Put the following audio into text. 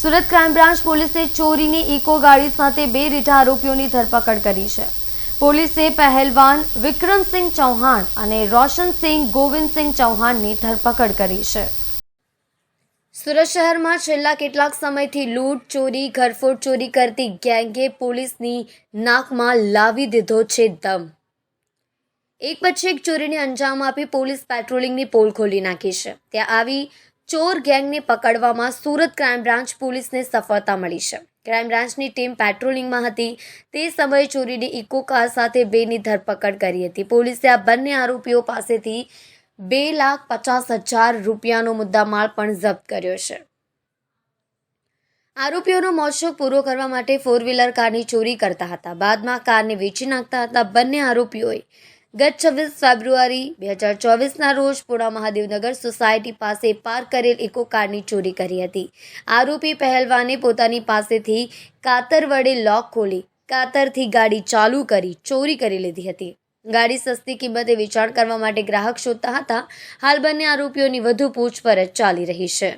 Surat crime branch પોલીસે ચોરીની eco ગાડી સાથે બે રીઢા આરોપીઓની ધરપકડ કરી છે. પોલીસે પહેલવાન વિક્રમસિંહ ચૌહાણ અને રોશનસિંહ ગોવિંદસિંહ ચૌહાણની ધરપકડ કરી છે. સુરત શહેરમાં છેલ્લા કેટલાક સમયથી લૂંટ ચોરી, ઘરફોડ ચોરી કરતી ગેંગે પોલીસની નાકમાં લાવી દીધો છે દમ. એક પછી એક ચોરીને અંજામ આપી પોલીસ પેટ્રોલિંગની પોલ ખોલી નાખી છે. ત્યાં આવી ચોર ગેંગને પકડવામાં સુરત ક્રાઇમ બ્રાન્ચ પોલીસને સફળતા મળી છે. ક્રાઇમ બ્રાન્ચની ટીમ પેટ્રોલિંગમાં હતી. તે સમયે ચોરીની ઇકો કાર સાથે બેની ધરપકડ કરી હતી. પોલીસે આ બંને આરોપીઓ પાસેથી બે લાખ પચાસ હજાર રૂપિયાનો મુદ્દામાલ પણ જપ્ત કર્યો છે. આરોપીઓનો મોજશોખ પૂરો કરવા માટે ફોર વ્હીલર કારની ચોરી કરતા હતા. બાદમાં કારને વેચી નાખતા હતા. બંને આરોપીઓએ ગત છવ્વીસ ફેબ્રુઆરી બે હજાર ચોવીસના રોજ પુણા મહાદેવનગર સોસાયટી પાસે પાર્ક કરેલ ઇકો કારની ચોરી કરી હતી. આરોપી પહેલવાને પોતાની પાસેથી કાતર વડે લોક ખોલી, કાતરથી ગાડી ચાલુ કરી ચોરી કરી લીધી હતી. ગાડી સસ્તી કિંમતે વેચાણ કરવા માટે ગ્રાહક શોધતા હતા. હાલ બંને આરોપીઓની વધુ પૂછપરછ ચાલી રહી છે.